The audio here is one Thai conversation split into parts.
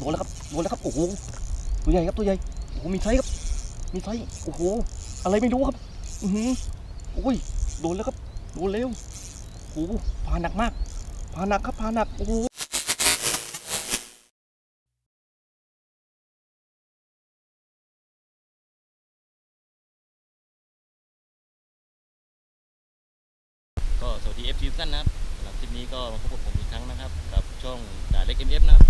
โดนแล้วครับโดนแล้วครับโอ้โหตัวใหญ่ครับตัวใหญ่โอ้โหมีไซส์ครับ มีไซส์โอ้โห อะไรไม่รู้ครับ อือหือโอ้ยโดนแล้วครับโดนเร็วโอ้โหพาหนักมากพาหนักครับพาหนักโอ้โหก็สวัสดี FC ทุกท่านนะครับสำหรับคลิปนี้ก็มาพบกับผมอีกครั้งนะครับ กับช่องด่าเล็ก MF นะครับ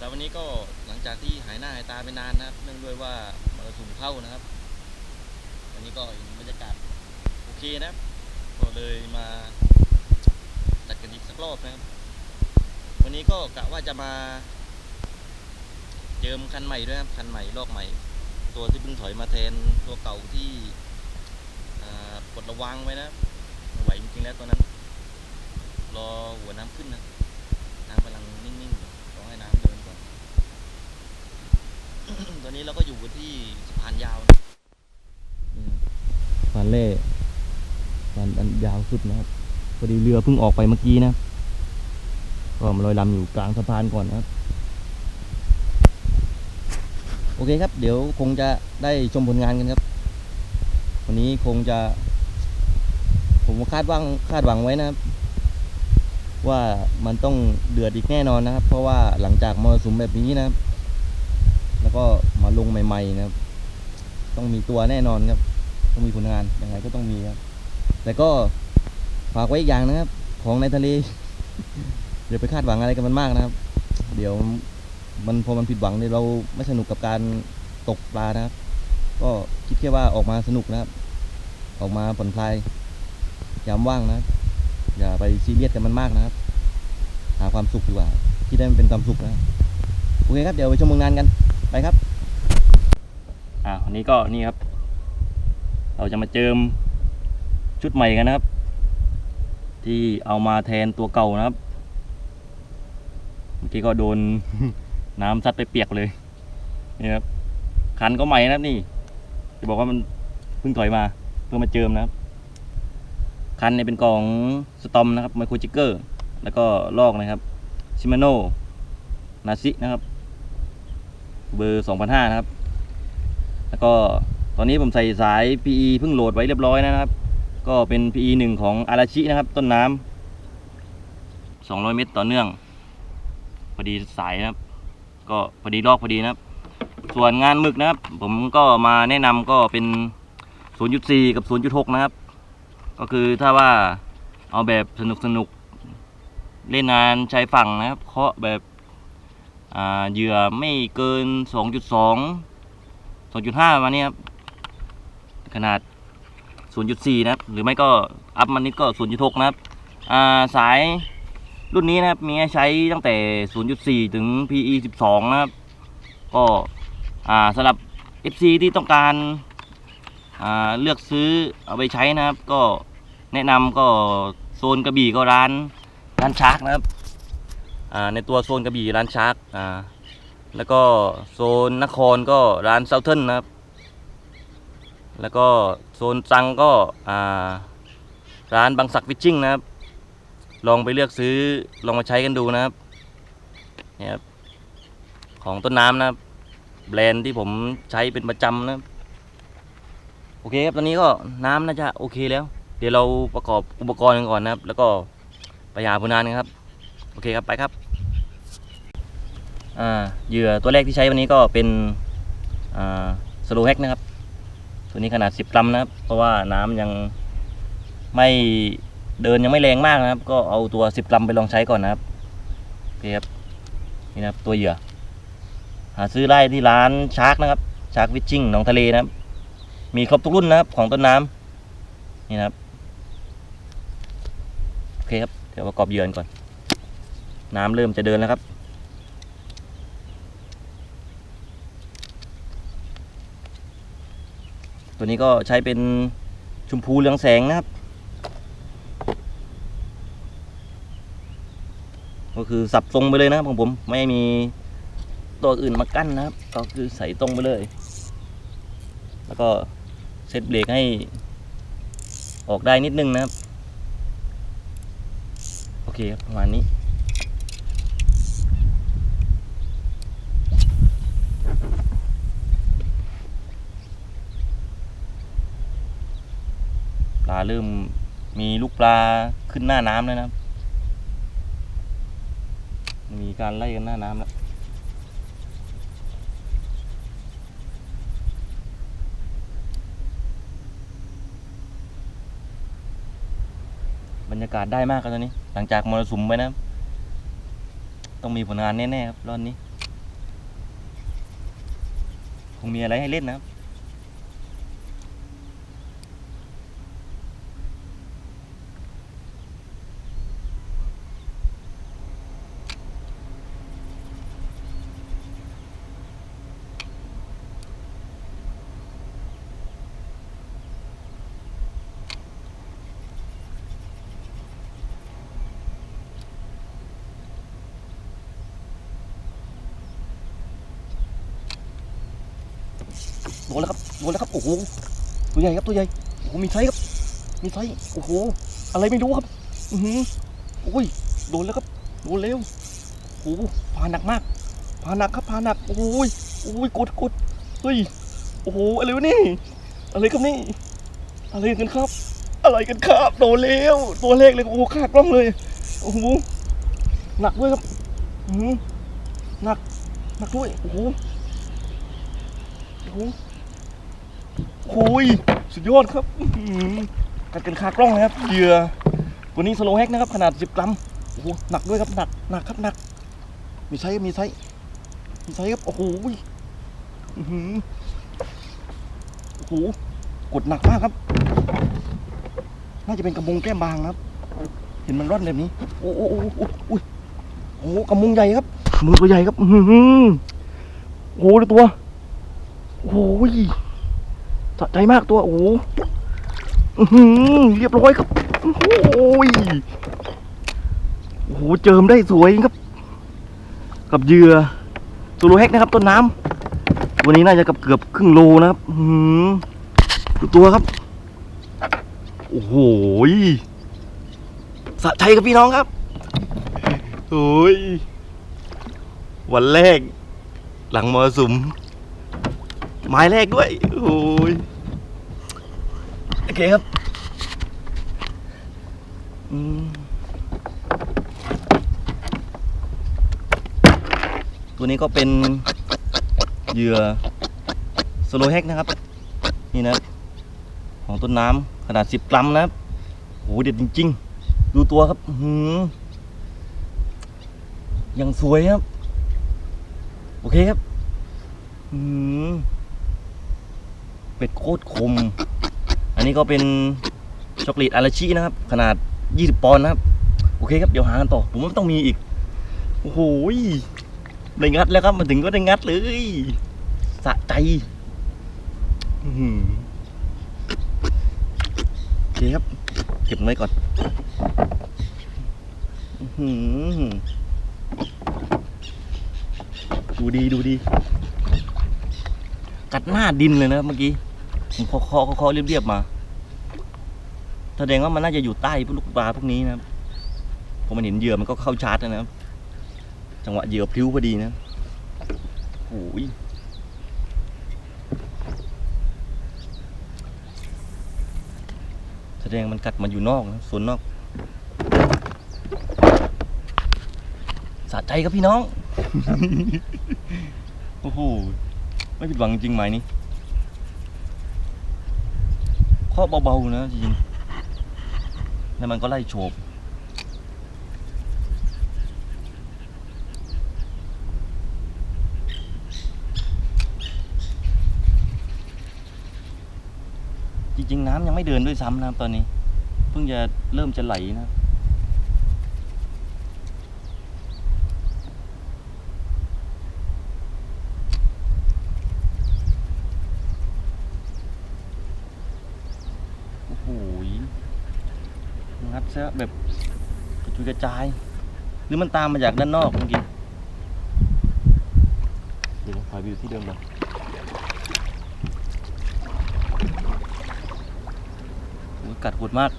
สำหรับวันนี้ก็หลังจากที่หายหน้าหายตาไปนานนะครับ เนื่องด้วยว่ามรสุมเข้านะครับ วันนี้ก็เห็นบรรยากาศโอเคนะครับก็เลยมาจัดกันอีกสักรอบนะครับ วันนี้ก็กะว่าจะมาเจิมคันใหม่ด้วยครับคันใหม่ลอกใหม่ ตัวที่เพิ่งถอยมาแทนตัวเก่าที่อ่ากดระวังไว้นะไม่ไหวจริงๆแล้วตอนนั้น รอหัวน้ำขึ้นนะน้ำกำลังนิ่งๆอยู่รอให้น้ำเดินก่อน ตอ นี้เราก็อยู่กันที่สะพานยาวนะสะพานเล่สะพานอันยาวสุดนะครับพอดีเรือเพิ่งออกไปเมื่อกี้นะครับก็มาลอยลำอยู่กลางสะพานก่อนนะครับ โอเคครับ เดี๋ยวคงจะได้ชมผลงานกันครับ วันนี้คงจะ ผมคาดหวังคาดหวังไว้นะครับ ว่ามันต้องเดือดอีกแน่นอนนะครับ เพราะว่าหลังจากมรสุมแบบนี้นะครับ แล้วก็มาลงใหม่ๆนะครับ ต้องมีตัวแน่นอนครับ ต้องมีผลงานยังไงก็ต้องมีครับ แต่ก็ฝากไว้อีกอย่างนะครับ ของในทะเลอย่าไปคาดหวังอะไรกันมันมากนะครับ เดี๋ยวมันพอมันผิดหวังเนี่ยเราไม่สนุกกับการตกปลานะครับ ก็คิดแค่ว่าออกมาสนุกนะครับ ออกมาผ่อนคลายยามว่างนะอย่าไปซีเรียสกับมันมากนะครับ หาความสุขดีกว่า ที่ได้มันเป็นความสุขนะโอเคครับเดี๋ยวไปชมผลงนานกัน ไปครับอ่าวันนี้ก็นี่ครับ เราจะมาเจิมชุดใหม่กันนะครับ ที่เอามาแทนตัวเก่านะครับเมื่อกี้ก็โดนน้ำซัดไปเปียกเลยนี่ครับคันก็ใหม่นะครับนี่จะบอกว่ามันเพิ่งถอยมาเพื่อมาเจิมนะครับ คันเนี่ยเป็นกล่องสตอมนะครับไมโครจิกเกอร์ แล้วก็ลอกนะครับชิมาโน่นาซินะครับ เบอร์2005นห้านะครับ แล้วก็ตอนนี้ผมใส่สาย PE เพิ่งโหลดไว้เรียบร้อยนะครับ ก็เป็น PE หนึ่งของอาราชินะครับ ต้นน้ำ200เมตรต่อเนื่องพอดีสายนะครับ ก็พอดีลอกพอดีนะครับ ส่วนงานหมึกนะครับ ผมก็มาแนะนำก็เป็น 0.4 กับ 0.6 นะครับ ก็คือถ้าว่าเอาแบบสนุกสนุกเล่นงานชายฝั่งนะครับ เคาะแบบ เหยื่อไม่เกิน 2.2 2.5ประมาณนี้ครับ ขนาด 0.4 นะครับ หรือไม่ก็อัพมันนิดก็ 0.6 นะครับาสายรุ่นนี้นะครับ มีใช้ตั้งแต่ 0.4 ถึง PE 12 นะครับ ก็สำหรับ FC ที่ต้องการาเลือกซื้อเอาไปใช้นะครับ ก็แนะนำก็โซนกระบี่ก็ร้านร้านชาร์กนะครับ ในตัวโซนกระบี่ร้านชาร์กแล้วก็โซนนครก็ร้านเซาเทิลนะครับ แล้วก็โซนตรังก็ร้านบางสักฟิชชิ่งนะครับ ลองไปเลือกซื้อลองมาใช้กันดูนะครับนี่ครับ ของต้นน้ำนะครับ แบรนด์ที่ผมใช้เป็นประจำนะครับ โอเคครับ ตอนนี้ก็น้ำน่าจะโอเคแล้ว เดี๋ยวเราประกอบอุปกรณ์กันก่อนนะครับ แล้วก็ไปหาผลงานกันครับ อเคครับไปครับเหยื่อตัวแรกที่ใช้วันนี้ก็เป็นสโลแฮกนะครับ ตัวนี้ขนาด 10กรัมนะครับ เพราะว่าน้ำยังไม่เดินยังไม่แรงมากนะครับ ก็เอาตัว 10กรัมไปลองใช้ก่อนนะครับโอเคครับนี่นะครับตัวเหยื่อ หาซื้อได้ที่ร้านชาร์กนะครับชาร์กวิชชิ่งหนองทะเลนะครับ มีครบทุกรุ่นนะครับของต้นน้ำนี่นะครับโอเคครับเดี๋ยวประกอบเหยื่อกันก่อน น้ำเริ่มจะเดินแล้วครับ ตัวนี้ก็ใช้เป็นชมพูเหลืองแสงนะครับ ก็คือสับตรงไปเลยนะครับของผมไม่มีตัวอื่นมากั้นนะครับ ก็คือใส่ตรงไปเลย แล้วก็เซตเบรกให้ออกได้นิดนึงนะครับ โอเคครับประมาณนี้ ปลาเริ่มมีลูกปลาขึ้นหน้าน้ำแล้วนะครับ มีการไล่กันหน้าน้ำแล้วบรรยากาศได้มากครับตอนนี้ หลังจากมรสุมไปนะ ต้องมีผลงานแน่ ๆ ครับรอบนี้ คงมีอะไรให้เล่นนะครับ โดนแล้วครับโดนแล้วครับโอ้โหตัวใหญ่ครับตัวใหญ่โอ้โหมีไซครับ มีไซโอ้โห อะไรไม่รู้ครับ อือหือโอ้ยโดนแล้วครับโดนเร็วโอ้โหพาหนักมากพาหนักครับพาหนักโอ้ยโอ้ยกดกดเฮ้ยโอ้โหอะไรวะนี่อะไรครับนี่อะไรกันครับ อะไรกันครับโดนเร็วตัวเลขเลยโอ้โหขาดกล้องเลยโอ้โหหนักด้วยครับอือหือหนักหนักด้วยโอ้โหโอ้โห โอ้ยสุดยอดครับกัดกันคากล้องเลยครับเหยื่อตัวนี้สโลแฮกนะครับ ขนาด 10 กรัมโอ้โหหนักด้วยครับหนักหนักครับหนัก มีไซส์มีไซส์มีไซส์ครับโอ้โหอื้อหือโอ้โหกดหนักมากครับ น่าจะเป็นกระมงแก้มบางครับ เห็นมันร่อนแบบนี้ โอ้โหโอ้โหโอ้โหโอ้โอ้กระมงใหญ่ครับกระมงตัวใหญ่ครับโอ้โหตัวโอ้ย สะใจมากตัว โอ้โหอื้อหือเรียบร้อยครับ โอ้โหยโอ้โห เจิมได้สวยครับ กับเหยื่อซูโรแฮกนะครับ ต้นน้ำวันนี้น่าจะกับเกือบครึ่งโลนะครับหือดูตัวครับ โอ้โหสะใจครับพี่น้องครับโอ้ยวันแรก หลังมรสุม หมายแรกด้วยโอ้ยโอเคครับอืมตัวนี้ก็เป็นเหยื่อสโลแฮกนะครับ นี่นะ ของต้นน้ำขนาด 10 กรัมนะครับโหเด็ดจริง ๆ ดูตัวครับหือยังสวยครับ โอเคครับ อืม เป็ดโคตรคม อันนี้ก็เป็นช็อกโกแลตอาราชินะครับ ขนาด 20 ปอนด์นะครับ โอเคครับ เดี๋ยวหากันต่อ ผมว่าต้องมีอีก โอ้โหได้งัดแล้วครับ มาถึงก็ได้งัดเลย สะใจโอเคครับ เก็บไว้ก่อนดูดีดูดี กัดหน้าดินเลยนะเมื่อกี้ ผมเคาะเคาะเคาะเคาะเรียบๆมาแสดงว่ามันน่าจะอยู่ใต้พวกลูกปลาพวกนี้นะครับพอมันเห็นเหยื่อมันก็เข้าชาร์จนะครับ จังหวะเหยื่อพลิ้วพอดีนะโอ้ยแสดงมันกัดมาอยู่นอกนะส่วนนอกสะใจครับพี่น้อง โอ้โห ไม่ผิดหวังจริงไหมนี่เคาะเบาๆนะจริงๆแล้วมันก็ไล่โฉบจริงๆน้ำยังไม่เดินด้วยซ้ำนะครับตอนนี้ เพิ่งจะเริ่มจะไหลนะครับ โอ้โหย งัดซะแบบกระจุยกระจาย หรือมันตามมาจากด้านนอกเมื่อกี้เดี๋ยวถ่ายวิวที่เดิมเลยโอ้ยกัดโหดมาก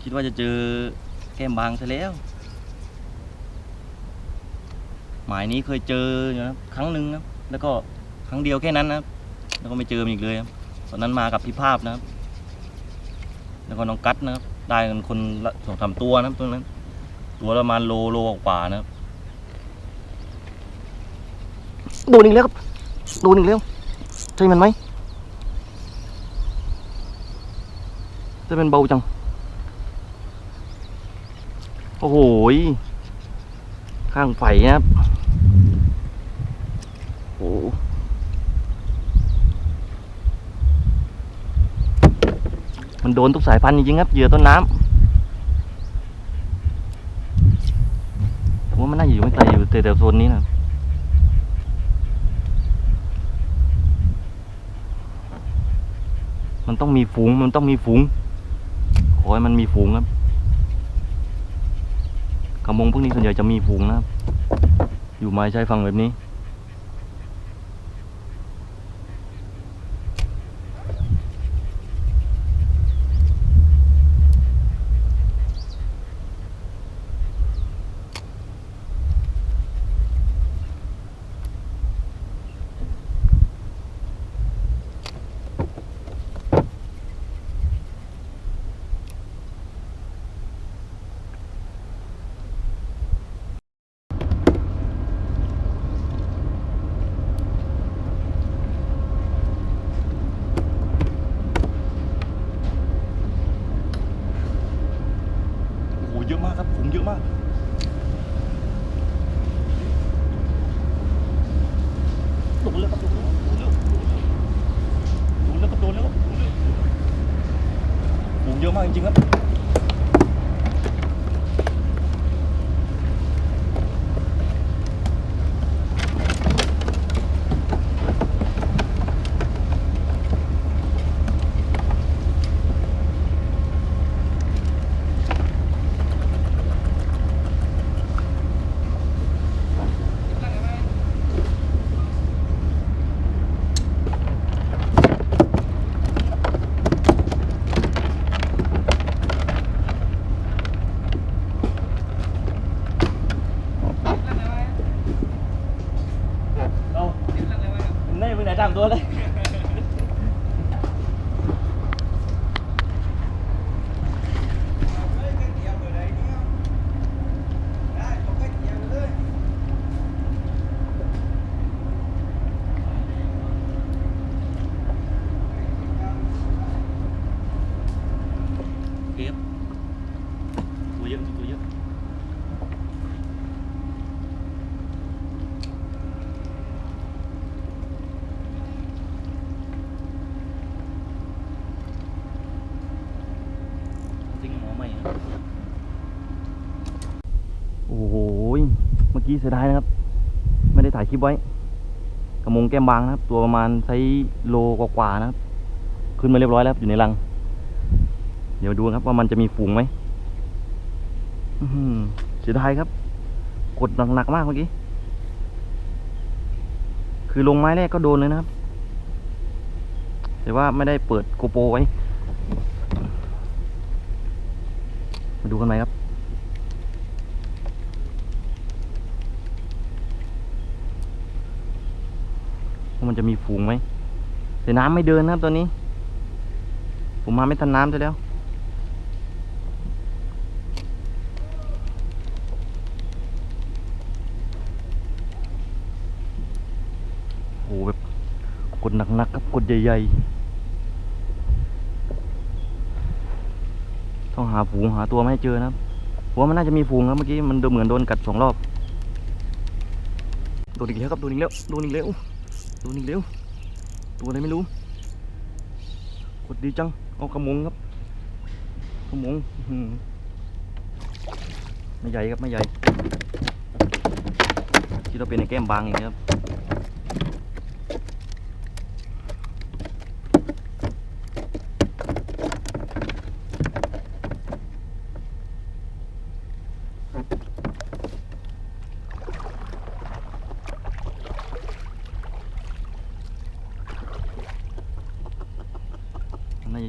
คิดว่าจะเจอแก้มบางซะแล้ว หมายนี้เคยเจออยู่นะครั้งหนึ่งนะแล้วก็ครั้งเดียวแค่นั้นนะ แล้วก็ไม่เจอมันอีกเลยครับตอนนั้นมากับพี่ภาพนะครับ แล้วก็น้องกัดนะครับได้กันคนละสองสามตัวนะครับตัวนั้น ตัวประมาณโลโลกว่านะครับโดนอีกแล้วครับโดนอีกแล้วใช่มันไหมจะเป็นเบาจัง โอ้โหข้างไฟนะครับโอ้โห มันโดนทุกสายพันธุ์จริงๆครับเหยื่อต้นน้ำผมว่ามันน่าจะอยู่ไม่ไกลอยู่แต่แถวโซนนี้นะมันต้องมีฝูงมันต้องมีฝูงขอให้มันมีฝูงครับกระมงพวกนี้ส่วนใหญ่จะมีฝูงนะครับอยู่ไม้ชายฝั่งแบบนี้ โอ้โห เยอะมากครับฝูงเยอะมาก โดนแล้วครับโดนแล้วโดนแล้วโดนแล้วครับโดนแล้วครับโดนแล้ว ฝูงเยอะมากจริงๆครับ เอา นี่มึงไหนตามตัวเลย โอเคครับตัวเยอะตัวเยอะ ทิ้งหมอใหม่ครับโอ้โห เมื่อ กี้เสียดายนะครับ ไม่ได้ถ่ายคลิปไว้กระมงแก้มบางนะครับ ตัวประมาณไซส์โลกว่าๆนะครับ ขึ้นมาเรียบร้อยแล้วอยู่ในรัง เดี๋ยวดูครับว่ามันจะมีฝูงไหมเสียดายครับ กดหนักๆมากเมื่อกี้ คือลงไม้แรกก็โดนเลยนะครับ แต่ว่าไม่ได้เปิดโกโปรไว้ มาดูกันไหมครับ มันจะมีฝูงไหมแต่น้ำไม่เดินนะครับตัวนี้ ผมมาไม่ทันน้ำซะแล้ว โอ้โหแบบกดหนักๆครับกดใหญ่ๆ ต้องหาฝูงหาตัวไม่ให้เจอนะครับผมว่ามันน่าจะมีฝูงครับเมื่อกี้มันดูเหมือนโดนกัดสองรอบ โดนอีกแล้วครับโดนอีกแล้วโดนอีกแล้ว ดนอีกแล้วตัวอะไรไม่รู้กดดีจัง เอากระมงครับ กระมงไม่ใหญ่ครับไม่ใหญ่ที่เราเป็นในแก้มบางอย่างนี้ครับ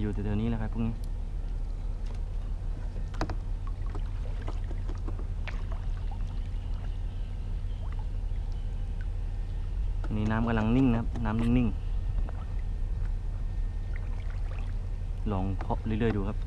อยู่แถวๆนี้แหละครับพวกนี้นี่น้ำกำลังนิ่งนะครับ น้ำนิ่งๆ ลองเคาะเรื่อยๆดูครับ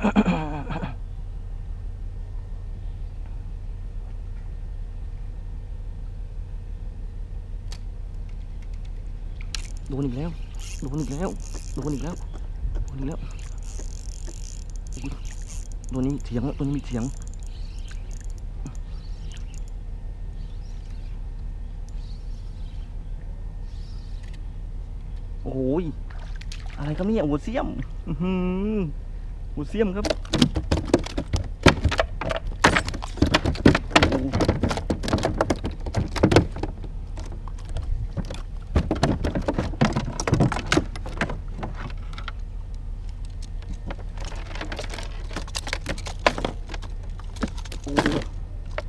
โดนอีกแล้ว โดนอีกแล้ว โดนอีกแล้ว โดนอีกแล้วอุ๊ยตัวนี้เถียงแล้วตัวนี้มีเถียง โอ้ย อะไรครับเนี่ยหัวเสียม อื้อหือ หัวเสียมครับ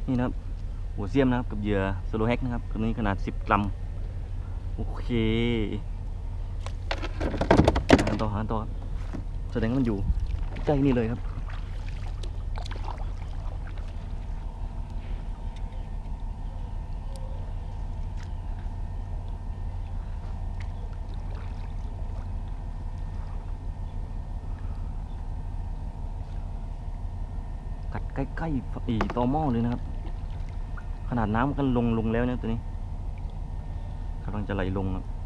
นี่นะครับหัวเสียมนะครับกับเหยื่อโซโลแฮกนะครับตัวนี้ขนาด 10 กรัม โอเคหากันต่อหากันต่อแสดงว่ามันอยู่ ใกล้นี่เลยครับ กัดใกล้ๆอีตอหม้อเลยนะครับ ขนาดน้ำกันลงลงแล้วเนี่ยตัวนี้กำลังจะไหลลงครับ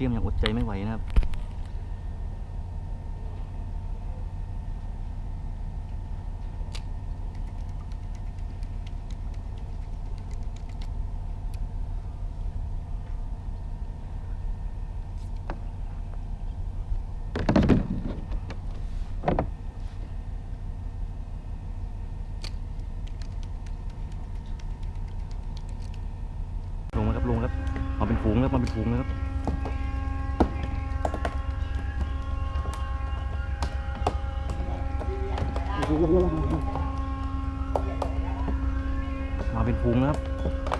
หัวเสียมยังอดใจไม่ไหวนะครับ ลงแล้วครับลงแล้วครับมาเป็นฝูงแล้วมาเป็นฝูงแล้วครับ มาเป็นฝูงแล้วครับ